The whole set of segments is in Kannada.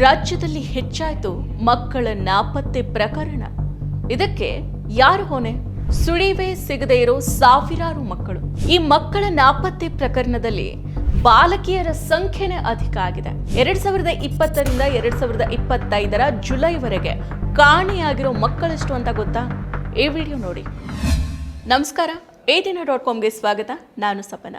ರಾಜ್ಯದಲ್ಲಿ ಹೆಚ್ಚಾಯಿತು ಮಕ್ಕಳ ನಾಪತ್ತೆ ಪ್ರಕರಣ. ಇದಕ್ಕೆ ಯಾರು ಹೊಣೆ? ಸುಳಿವೇ ಸಿಗದೇ ಇರೋ ಸಾವಿರಾರು ಮಕ್ಕಳು. ಈ ಮಕ್ಕಳ ನಾಪತ್ತೆ ಪ್ರಕರಣದಲ್ಲಿ ಬಾಲಕಿಯರ ಸಂಖ್ಯೆನೇ ಅಧಿಕ ಆಗಿದೆ. ಎರಡ್ ಸಾವಿರದ ಇಪ್ಪತ್ತರಿಂದ ಎರಡ್ ಸಾವಿರದ ಇಪ್ಪತ್ತೈದರ ಜುಲೈವರೆಗೆ ಕಾಣೆಯಾಗಿರೋ ಮಕ್ಕಳೆಷ್ಟು ಅಂತ ಗೊತ್ತಾ? ಈ ವಿಡಿಯೋ ನೋಡಿ. ನಮಸ್ಕಾರ. ಏದಿನ ದಿನ ಡಾಟ್ ಕಾಮ್ಗೆ ಸ್ವಾಗತ. ನಾನು ಸಪನ.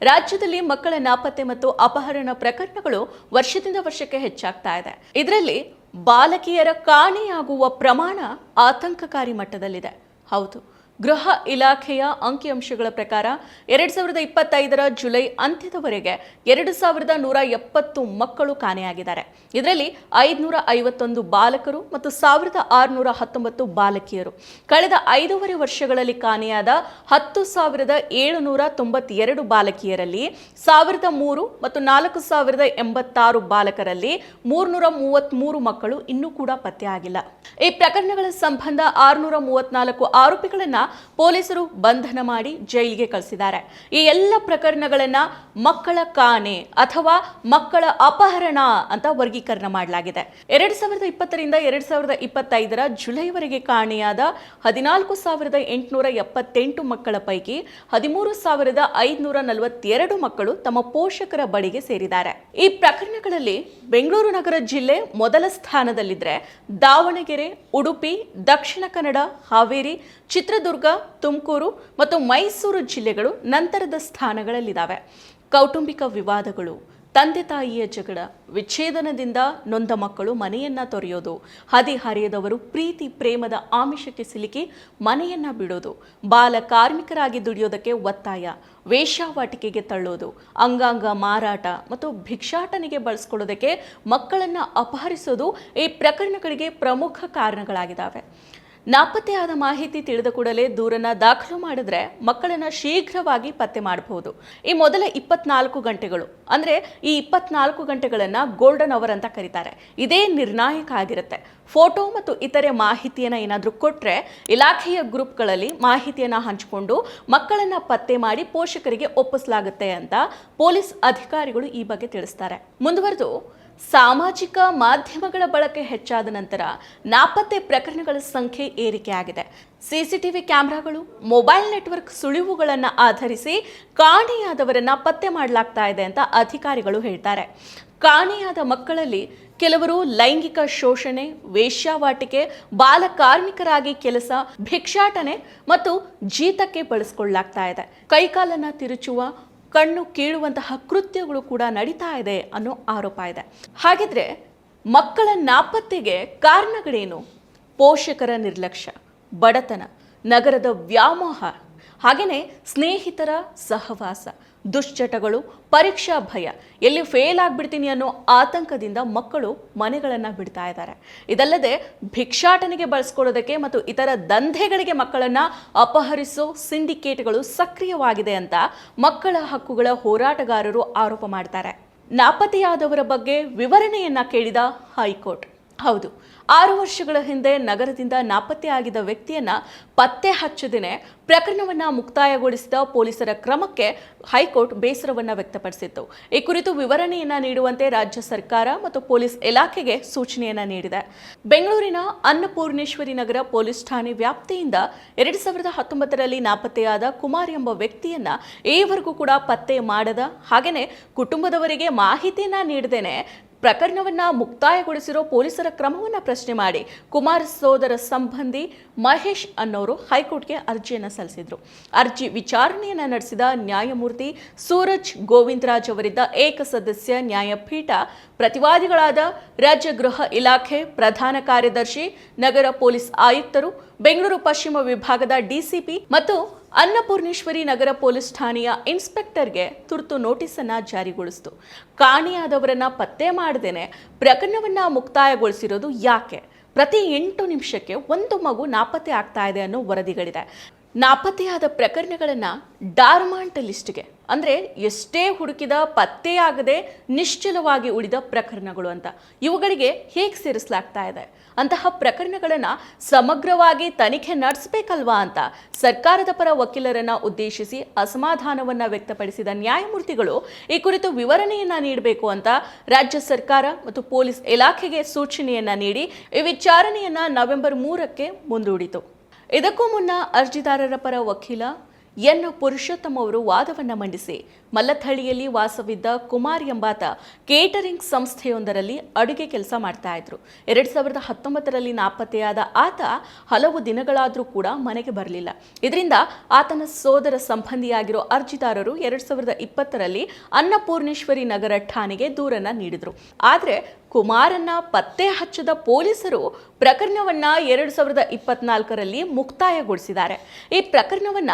ರಾಜ್ಯದಲ್ಲಿ ಮಕ್ಕಳ ನಾಪತ್ತೆ ಮತ್ತು ಅಪಹರಣ ಪ್ರಕರಣಗಳು ವರ್ಷದಿಂದ ವರ್ಷಕ್ಕೆ ಹೆಚ್ಚಾಗ್ತಾ ಇದೆ. ಇದರಲ್ಲಿ ಬಾಲಕಿಯರ ಕಾಣೆಯಾಗುವ ಪ್ರಮಾಣ ಆತಂಕಕಾರಿ ಮಟ್ಟದಲ್ಲಿದೆ. ಹೌದು. ಗೃಹ ಇಲಾಖೆಯ ಅಂಕಿಅಂಶಗಳ ಪ್ರಕಾರ ಎರಡ್ ಸಾವಿರದ ಇಪ್ಪತ್ತೈದರ ಜುಲೈ ಅಂತ್ಯದವರೆಗೆ ಎರಡು ಸಾವಿರದ ನೂರ ಎಪ್ಪತ್ತು ಮಕ್ಕಳು ಕಾಣೆಯಾಗಿದ್ದಾರೆ. ಇದರಲ್ಲಿ ಐದುನೂರ ಐವತ್ತೊಂದು ಬಾಲಕರು ಮತ್ತು ಸಾವಿರದ ಆರುನೂರ ಹತ್ತೊಂಬತ್ತು ಬಾಲಕಿಯರು. ಕಳೆದ ಐದೂವರೆ ವರ್ಷಗಳಲ್ಲಿ ಕಾಣೆಯಾದ ಹತ್ತು ಸಾವಿರದ ಏಳುನೂರ ತೊಂಬತ್ತೆರಡು ಬಾಲಕಿಯರಲ್ಲಿ, ಸಾವಿರದ ಮೂರು ಮತ್ತು ನಾಲ್ಕು ಸಾವಿರದ ಎಂಬತ್ತಾರು ಬಾಲಕರಲ್ಲಿ ಮೂರ್ನೂರ ಮೂವತ್ತ್ಮೂರು ಮಕ್ಕಳು ಇನ್ನೂ ಕೂಡ ಪತ್ತೆಯಾಗಿಲ್ಲ. ಈ ಪ್ರಕರಣಗಳ ಸಂಬಂಧ ಆರುನೂರ ಮೂವತ್ನಾಲ್ಕು ಆರೋಪಿಗಳನ್ನ ಪೊಲೀಸರು ಬಂಧನ ಮಾಡಿ ಜೈಲಿಗೆ ಕಳಿಸಿದ್ದಾರೆ. ಈ ಎಲ್ಲ ಪ್ರಕರಣಗಳನ್ನ ಮಕ್ಕಳ ಕಾನೆ ಅಥವಾ ಮಕ್ಕಳ ಅಪಹರಣ ಅಂತ ವರ್ಗೀಕರಣ ಮಾಡಲಾಗಿದೆ. ಎರಡ್ ಸಾವಿರದ ಇಪ್ಪತ್ತರಿಂದ ಎರಡ್ ಸಾವಿರದ ಇಪ್ಪತ್ತೈದರ ಜುಲೈವರೆಗೆ ಕಾಣೆಯಾದ ಹದಿನಾಲ್ಕು ಸಾವಿರದ ಎಂಟುನೂರ ಎಪ್ಪತ್ತೆಂಟು ಮಕ್ಕಳ ಪೈಕಿ ಹದಿಮೂರು ಸಾವಿರದ ಐದುನೂರ ನಲವತ್ತೆರಡು ಮಕ್ಕಳು ತಮ್ಮ ಪೋಷಕರ ಬಳಿಗೆ ಸೇರಿದ್ದಾರೆ. ಈ ಪ್ರಕರಣಗಳಲ್ಲಿ ಬೆಂಗಳೂರು ನಗರ ಜಿಲ್ಲೆ ಮೊದಲ ಸ್ಥಾನದಲ್ಲಿದ್ರೆ ದಾವಣಗೆರೆ, ಉಡುಪಿ, ದಕ್ಷಿಣ ಕನ್ನಡ, ಹಾವೇರಿ, ಚಿತ್ರದುರ್ಗ ತುಮಕೂರು ಮತ್ತು ಮೈಸೂರು ಜಿಲ್ಲೆಗಳು ನಂತರದ ಸ್ಥಾನಗಳಲ್ಲಿದ್ದಾವೆ. ಕೌಟುಂಬಿಕ ವಿವಾದಗಳು, ತಂದೆ ತಾಯಿಯ ಜಗಳ, ವಿಚ್ಛೇದನದಿಂದ ನೊಂದ ಮಕ್ಕಳು ಮನೆಯನ್ನ ತೊರೆಯೋದು ಹದಿಹರೆಯದವರು ಪ್ರೀತಿ ಪ್ರೇಮದ ಆಮಿಷಕ್ಕೆ ಸಿಲುಕಿ ಮನೆಯನ್ನ ಬಿಡೋದು, ಬಾಲ ಕಾರ್ಮಿಕರಾಗಿ ದುಡಿಯೋದಕ್ಕೆ ಒತ್ತಾಯ ವೇಶ್ಯಾವಾಟಿಕೆಗೆ ತಳ್ಳೋದು, ಅಂಗಾಂಗ ಮಾರಾಟ ಮತ್ತು ಭಿಕ್ಷಾಟನೆಗೆ ಬಳಸ್ಕೊಳ್ಳೋದಕ್ಕೆ ಮಕ್ಕಳನ್ನ ಅಪಹರಿಸೋದು ಈ ಪ್ರಕರಣಗಳಿಗೆ ಪ್ರಮುಖ ಕಾರಣಗಳಾಗಿದ್ದಾವೆ. ನಾಪತ್ತೆಯಾದ ಮಾಹಿತಿ ತಿಳಿದ ಕೂಡಲೇ ದೂರನ್ನ ದಾಖಲು ಮಾಡಿದ್ರೆ ಮಕ್ಕಳನ್ನ ಶೀಘ್ರವಾಗಿ ಪತ್ತೆ ಮಾಡಬಹುದು. ಈ ಮೊದಲ ಇಪ್ಪತ್ನಾಲ್ಕು ಗಂಟೆಗಳು, ಅಂದ್ರೆ ಈ ಇಪ್ಪತ್ನಾಲ್ಕು ಗಂಟೆಗಳನ್ನ ಗೋಲ್ಡನ್ ಅವರ್ ಅಂತ ಕರೀತಾರೆ. ಇದೇ ನಿರ್ಣಾಯಕ ಆಗಿರುತ್ತೆ. ಫೋಟೋ ಮತ್ತು ಇತರೆ ಮಾಹಿತಿಯನ್ನ ಏನಾದರೂ ಕೊಟ್ರೆ ಇಲಾಖೆಯ ಗ್ರೂಪ್ಗಳಲ್ಲಿ ಮಾಹಿತಿಯನ್ನ ಹಂಚಿಕೊಂಡು ಮಕ್ಕಳನ್ನ ಪತ್ತೆ ಮಾಡಿ ಪೋಷಕರಿಗೆ ಒಪ್ಪಿಸಲಾಗುತ್ತೆ ಅಂತ ಪೊಲೀಸ್ ಅಧಿಕಾರಿಗಳು ಈ ಬಗ್ಗೆ ತಿಳಿಸ್ತಾರೆ. ಮುಂದುವರೆದು ಸಾಮಾಜಿಕ ಮಾಧ್ಯಮಗಳ ಬಳಕೆ ಹೆಚ್ಚಾದ ನಂತರ ನಾಪತ್ತೆ ಪ್ರಕರಣಗಳ ಸಂಖ್ಯೆ ಏರಿಕೆಯಾಗಿದೆ. ಸಿಸಿಟಿವಿ ಕ್ಯಾಮೆರಾಗಳು, ಮೊಬೈಲ್ ನೆಟ್ವರ್ಕ್ ಸುಳಿವುಗಳನ್ನು ಆಧರಿಸಿ ಕಾಣೆಯಾದವರನ್ನು ಪತ್ತೆ ಮಾಡಲಾಗ್ತಾ ಇದೆ ಅಂತ ಅಧಿಕಾರಿಗಳು ಹೇಳ್ತಾರೆ. ಕಾಣೆಯಾದ ಮಕ್ಕಳಲ್ಲಿ ಕೆಲವರು ಲೈಂಗಿಕ ಶೋಷಣೆ, ವೇಶ್ಯಾವಾಟಿಕೆ, ಬಾಲ ಕಾರ್ಮಿಕರಾಗಿ ಕೆಲಸ, ಭಿಕ್ಷಾಟನೆ ಮತ್ತು ಜೀತಕ್ಕೆ ಬಳಸ್ಕೊಳ್ಳಲಾಗ್ತಾ ಇದೆ. ಕೈಕಾಲನ್ನ ತಿರುಚುವ ಕಣ್ಣು ಕೀಳುವಂತಹ ಕೃತ್ಯಗಳು ಕೂಡ ನಡೀತಾ ಇದೆ ಅನ್ನೋ ಆರೋಪ ಇದೆ. ಹಾಗಿದ್ರೆ ಮಕ್ಕಳ ನಾಪತ್ತೆಗೆ ಕಾರಣಗಳೇನು? ಪೋಷಕರ ನಿರ್ಲಕ್ಷ್ಯ, ಬಡತನ, ನಗರದ ವ್ಯಾಮೋಹ ಹಾಗೆಯೇ ಸ್ನೇಹಿತರ ಸಹವಾಸ ದುಶ್ಚಟಗಳು, ಪರೀಕ್ಷಾ ಭಯ, ಎಲ್ಲಿ ಫೇಲ್ ಆಗಿಬಿಡ್ತೀನಿ ಅನ್ನೋ ಆತಂಕದಿಂದ ಮಕ್ಕಳು ಮನೆಗಳನ್ನು ಬಿಡ್ತಾ ಇದ್ದಾರೆ. ಇದಲ್ಲದೆ ಭಿಕ್ಷಾಟನೆಗೆ ಬಳಸ್ಕೊಳ್ಳೋದಕ್ಕೆ ಮತ್ತು ಇತರ ದಂಧೆಗಳಿಗೆ ಮಕ್ಕಳನ್ನು ಅಪಹರಿಸೋ ಸಿಂಡಿಕೇಟ್ಗಳು ಸಕ್ರಿಯವಾಗಿದೆ ಅಂತ ಮಕ್ಕಳ ಹಕ್ಕುಗಳ ಹೋರಾಟಗಾರರು ಆರೋಪ ಮಾಡ್ತಾರೆ. ನಾಪತ್ತೆಯಾದವರ ಬಗ್ಗೆ ವಿವರಣೆಯನ್ನ ಕೇಳಿದ ಹೈಕೋರ್ಟ್. ಹೌದು ಆರು ವರ್ಷಗಳ ಹಿಂದೆ ನಗರದಿಂದ ನಾಪತ್ತೆಯಾಗಿದ್ದ ವ್ಯಕ್ತಿಯನ್ನ ಪತ್ತೆ ಹಚ್ಚದೇನೆ ಪ್ರಕರಣವನ್ನ ಮುಕ್ತಾಯಗೊಳಿಸಿದ ಪೊಲೀಸರ ಕ್ರಮಕ್ಕೆ ಹೈಕೋರ್ಟ್ ಬೇಸರವನ್ನ ವ್ಯಕ್ತಪಡಿಸಿತ್ತು. ಈ ಕುರಿತು ವಿವರಣೆಯನ್ನ ನೀಡುವಂತೆ ರಾಜ್ಯ ಸರ್ಕಾರ ಮತ್ತು ಪೊಲೀಸ್ ಇಲಾಖೆಗೆ ಸೂಚನೆಯನ್ನ ನೀಡಿದೆ. ಬೆಂಗಳೂರಿನ ಅನ್ನಪೂರ್ಣೇಶ್ವರಿ ನಗರ ಪೊಲೀಸ್ ಠಾಣೆ ವ್ಯಾಪ್ತಿಯಿಂದ ಎರಡು ಸಾವಿರದ ಹತ್ತೊಂಬತ್ತರಲ್ಲಿ ನಾಪತ್ತೆಯಾದ ಕುಮಾರ್ ಎಂಬ ವ್ಯಕ್ತಿಯನ್ನ ಈವರೆಗೂ ಕೂಡ ಪತ್ತೆ ಮಾಡದ ಹಾಗೆಯೇ ಕುಟುಂಬದವರಿಗೆ ಮಾಹಿತಿಯನ್ನ ನೀಡದೇನೆ ಪ್ರಕರಣವನ್ನ ಮುಕ್ತಾಯಗೊಳಿಸಿರೋ ಪೊಲೀಸರ ಕ್ರಮವನ್ನ ಪ್ರಶ್ನೆ ಮಾಡಿ ಕುಮಾರ್ ಸೋದರ ಸಂಬಂಧಿ ಮಹೇಶ್ ಅನ್ನೋರು ಹೈಕೋರ್ಟ್ಗೆ ಅರ್ಜಿಯನ್ನು ಸಲ್ಲಿಸಿದ್ರು. ಅರ್ಜಿ ವಿಚಾರಣೆಯನ್ನ ನಡೆಸಿದ ನ್ಯಾಯಮೂರ್ತಿ ಸೂರಜ್ ಗೋವಿಂದರಾಜ್ ಅವರಿದ್ದ ಏಕಸದಸ್ಯ ನ್ಯಾಯಪೀಠ ಪ್ರತಿವಾದಿಗಳಾದ ರಾಜ್ಯ ಗೃಹ ಇಲಾಖೆ ಪ್ರಧಾನ ಕಾರ್ಯದರ್ಶಿ, ನಗರ ಪೊಲೀಸ್ ಆಯುಕ್ತರು, ಬೆಂಗಳೂರು ಪಶ್ಚಿಮ ವಿಭಾಗದ ಡಿಸಿಪಿ ಮತ್ತು ಅನ್ನಪೂರ್ಣೇಶ್ವರಿ ನಗರ ಪೊಲೀಸ್ ಠಾಣೆಯ ಇನ್ಸ್ಪೆಕ್ಟರ್ಗೆ ತುರ್ತು ನೋಟಿಸ್ ಜಾರಿಗೊಳಿಸ್ತು ಜಾರಿಗೊಳಿಸಿತು. ಕಾಣೆಯಾದವರನ್ನ ಪತ್ತೆ ಮಾಡದೇನೆ ಪ್ರಕರಣವನ್ನ ಮುಕ್ತಾಯಗೊಳಿಸಿರೋದು ಯಾಕೆ? ಪ್ರತಿ ಎಂಟು ನಿಮಿಷಕ್ಕೆ ಒಂದು ಮಗು ನಾಪತ್ತೆ ಆಗ್ತಾ ಇದೆ ಅನ್ನೋ ವರದಿಗಳಿದೆ. ನಾಪತ್ತೆಯಾದ ಪ್ರಕರಣಗಳನ್ನು ಡಾರ್ಮಾಂಟ್ ಲಿಸ್ಟ್ಗೆ, ಅಂದರೆ ಎಷ್ಟೇ ಹುಡುಕಿದ ಪತ್ತೆಯಾಗದೆ ನಿಶ್ಚಲವಾಗಿ ಉಳಿದ ಪ್ರಕರಣಗಳು ಅಂತ. ಇವುಗಳಿಗೆ ಹೇಗೆ ಸೇರಿಸಲಾಗ್ತಾ ಇದೆ? ಅಂತಹ ಪ್ರಕರಣಗಳನ್ನು ಸಮಗ್ರವಾಗಿ ತನಿಖೆ ನಡೆಸಬೇಕಲ್ವಾ ಅಂತ ಸರ್ಕಾರದ ಪರ ವಕೀಲರನ್ನು ಉದ್ದೇಶಿಸಿ ಅಸಮಾಧಾನವನ್ನು ವ್ಯಕ್ತಪಡಿಸಿದ ನ್ಯಾಯಮೂರ್ತಿಗಳು ಈ ಕುರಿತು ವಿವರಣೆಯನ್ನು ನೀಡಬೇಕು ಅಂತ ರಾಜ್ಯ ಸರ್ಕಾರ ಮತ್ತು ಪೊಲೀಸ್ ಇಲಾಖೆಗೆ ಸೂಚನೆಯನ್ನು ನೀಡಿ, ಈ ವಿಚಾರಣೆಯನ್ನು ನವೆಂಬರ್ ಮೂರಕ್ಕೆ ಮುಂದೂಡಿತು. ಇದಕ್ಕೂ ಮುನ್ನ ಅರ್ಜಿದಾರರ ಪರ ವಕೀಲ ಎನ್ ಪುರುಷೋತ್ತಮ್ ಅವರು ವಾದವನ್ನು ಮಂಡಿಸಿ ಮಲ್ಲಥಳ್ಳಿಯಲ್ಲಿ ವಾಸವಿದ್ದ ಕುಮಾರ್ ಎಂಬಾತ ಕೇಟರಿಂಗ್ ಸಂಸ್ಥೆಯೊಂದರಲ್ಲಿ ಅಡುಗೆ ಕೆಲಸ ಮಾಡ್ತಾ ಇದ್ರು. ಎರಡ್ ಸಾವಿರದ ಹತ್ತೊಂಬತ್ತರಲ್ಲಿ ನಾಪತ್ತೆಯಾದ ಆತ ಹಲವು ದಿನಗಳಾದರೂ ಕೂಡ ಮನೆಗೆ ಬರಲಿಲ್ಲ. ಇದರಿಂದ ಆತನ ಸೋದರ ಸಂಬಂಧಿಯಾಗಿರೋ ಅರ್ಜಿದಾರರು ಎರಡ್ ಸಾವಿರದ ಇಪ್ಪತ್ತರಲ್ಲಿ ಅನ್ನಪೂರ್ಣೇಶ್ವರಿ ನಗರ ಠಾಣೆಗೆ ದೂರನ್ನ ನೀಡಿದ್ರು. ಆದರೆ ಕುಮಾರನ್ನ ಪತ್ತೆ ಹಚ್ಚದ ಪೊಲೀಸರು ಪ್ರಕರಣವನ್ನ ಎರಡು ಸಾವಿರದ ಇಪ್ಪತ್ನಾಲ್ಕರಲ್ಲಿ ಮುಕ್ತಾಯಗೊಳಿಸಿದ್ದಾರೆ. ಈ ಪ್ರಕರಣವನ್ನ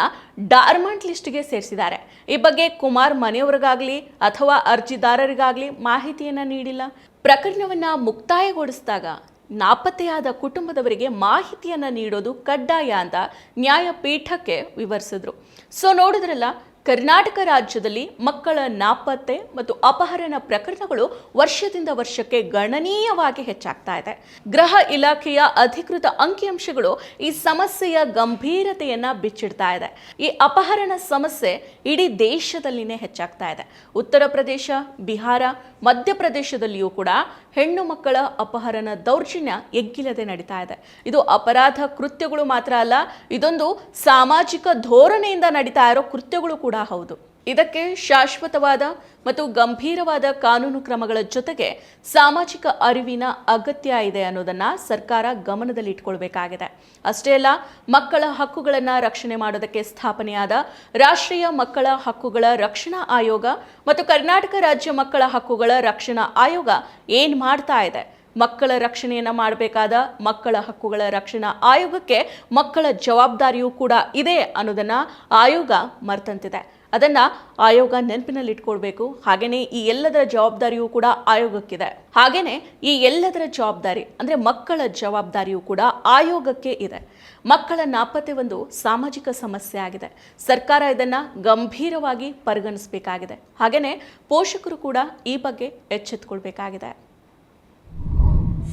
ಡಾರ್ಮಾಂಟ್ ಲಿಸ್ಟ್ಗೆ ಸೇರಿಸಿದ್ದಾರೆ. ಈ ಬಗ್ಗೆ ಕುಮಾರ್ ಮನೆಯವರಿಗಾಗ್ಲಿ ಅಥವಾ ಅರ್ಜಿದಾರರಿಗಾಗ್ಲಿ ಮಾಹಿತಿಯನ್ನ ನೀಡಿಲ್ಲ. ಪ್ರಕರಣವನ್ನ ಮುಕ್ತಾಯಗೊಳಿಸಿದಾಗ ನಾಪತ್ತೆಯಾದ ಕುಟುಂಬದವರಿಗೆ ಮಾಹಿತಿಯನ್ನ ನೀಡೋದು ಕಡ್ಡಾಯ ಅಂತ ನ್ಯಾಯಪೀಠಕ್ಕೆ ವಿವರಿಸಿದ್ರು. ಸೊ ನೋಡಿದ್ರಲ್ಲ ಕರ್ನಾಟಕ ರಾಜ್ಯದಲ್ಲಿ ಮಕ್ಕಳ ನಾಪತ್ತೆ ಮತ್ತು ಅಪಹರಣ ಪ್ರಕರಣಗಳು ವರ್ಷದಿಂದ ವರ್ಷಕ್ಕೆ ಗಣನೀಯವಾಗಿ ಹೆಚ್ಚಾಗ್ತಾ ಇದೆ. ಗೃಹ ಇಲಾಖೆಯ ಅಧಿಕೃತ ಅಂಕಿಅಂಶಗಳು ಈ ಸಮಸ್ಯೆಯ ಗಂಭೀರತೆಯನ್ನ ಬಿಚ್ಚಿಡ್ತಾ ಇದೆ. ಈ ಅಪಹರಣ ಸಮಸ್ಯೆ ಇಡೀ ದೇಶದಲ್ಲಿನೇ ಹೆಚ್ಚಾಗ್ತಾ ಇದೆ. ಉತ್ತರ ಪ್ರದೇಶ, ಬಿಹಾರ, ಮಧ್ಯಪ್ರದೇಶದಲ್ಲಿಯೂ ಕೂಡ ಹೆಣ್ಣು ಮಕ್ಕಳ ಅಪಹರಣ ದೌರ್ಜನ್ಯ ಎಗ್ಗಿಲ್ಲದೆ ನಡೀತಾ ಇದೆ. ಇದು ಅಪರಾಧ ಕೃತ್ಯಗಳು ಮಾತ್ರ ಅಲ್ಲ, ಇದೊಂದು ಸಾಮಾಜಿಕ ಧೋರಣೆಯಿಂದ ನಡೀತಾ ಇರೋ ಕೃತ್ಯಗಳು ಹೌದು. ಇದಕ್ಕೆ ಶಾಶ್ವತವಾದ ಮತ್ತು ಗಂಭೀರವಾದ ಕಾನೂನು ಕ್ರಮಗಳ ಜೊತೆಗೆ ಸಾಮಾಜಿಕ ಅರಿವಿನ ಅಗತ್ಯ ಇದೆ ಅನ್ನೋದನ್ನ ಸರ್ಕಾರ ಗಮನದಲ್ಲಿ ಇಟ್ಕೊಳ್ಬೇಕಾಗಿದೆ ಅಷ್ಟೇ ಅಲ್ಲ, ಮಕ್ಕಳ ಹಕ್ಕುಗಳನ್ನು ರಕ್ಷಣೆ ಮಾಡೋದಕ್ಕೆ ಸ್ಥಾಪನೆಯಾದ ರಾಷ್ಟ್ರೀಯ ಮಕ್ಕಳ ಹಕ್ಕುಗಳ ರಕ್ಷಣಾ ಆಯೋಗ ಮತ್ತು ಕರ್ನಾಟಕ ರಾಜ್ಯ ಮಕ್ಕಳ ಹಕ್ಕುಗಳ ರಕ್ಷಣಾ ಆಯೋಗ ಏನು ಮಾಡ್ತಾ ಇದೆ? ಮಕ್ಕಳ ರಕ್ಷಣೆಯನ್ನು ಮಾಡಬೇಕಾದ ಮಕ್ಕಳ ಹಕ್ಕುಗಳ ರಕ್ಷಣಾ ಆಯೋಗಕ್ಕೆ ಮಕ್ಕಳ ಜವಾಬ್ದಾರಿಯೂ ಕೂಡ ಇದೆ ಅನ್ನೋದನ್ನು ಆಯೋಗ ಮರೆತಂತಿದೆ. ಅದನ್ನ ಆಯೋಗ ನೆನಪಿನಲ್ಲಿಟ್ಕೊಳ್ಬೇಕು. ಹಾಗೇನೆ ಈ ಎಲ್ಲದರ ಜವಾಬ್ದಾರಿಯೂ ಕೂಡ ಆಯೋಗಕ್ಕಿದೆ. ಹಾಗೇನೆ ಈ ಎಲ್ಲದರ ಜವಾಬ್ದಾರಿ ಅಂದ್ರೆ ಮಕ್ಕಳ ಜವಾಬ್ದಾರಿಯೂ ಕೂಡ ಆಯೋಗಕ್ಕೆ ಇದೆ. ಮಕ್ಕಳ ನಾಪತ್ತೆ ಒಂದು ಸಾಮಾಜಿಕ ಸಮಸ್ಯೆ ಆಗಿದೆ. ಸರ್ಕಾರ ಇದನ್ನ ಗಂಭೀರವಾಗಿ ಪರಿಗಣಿಸಬೇಕಾಗಿದೆ. ಹಾಗೆಯೇ ಪೋಷಕರು ಕೂಡ ಈ ಬಗ್ಗೆ ಎಚ್ಚೆತ್ತುಕೊಳ್ಬೇಕಾಗಿದೆ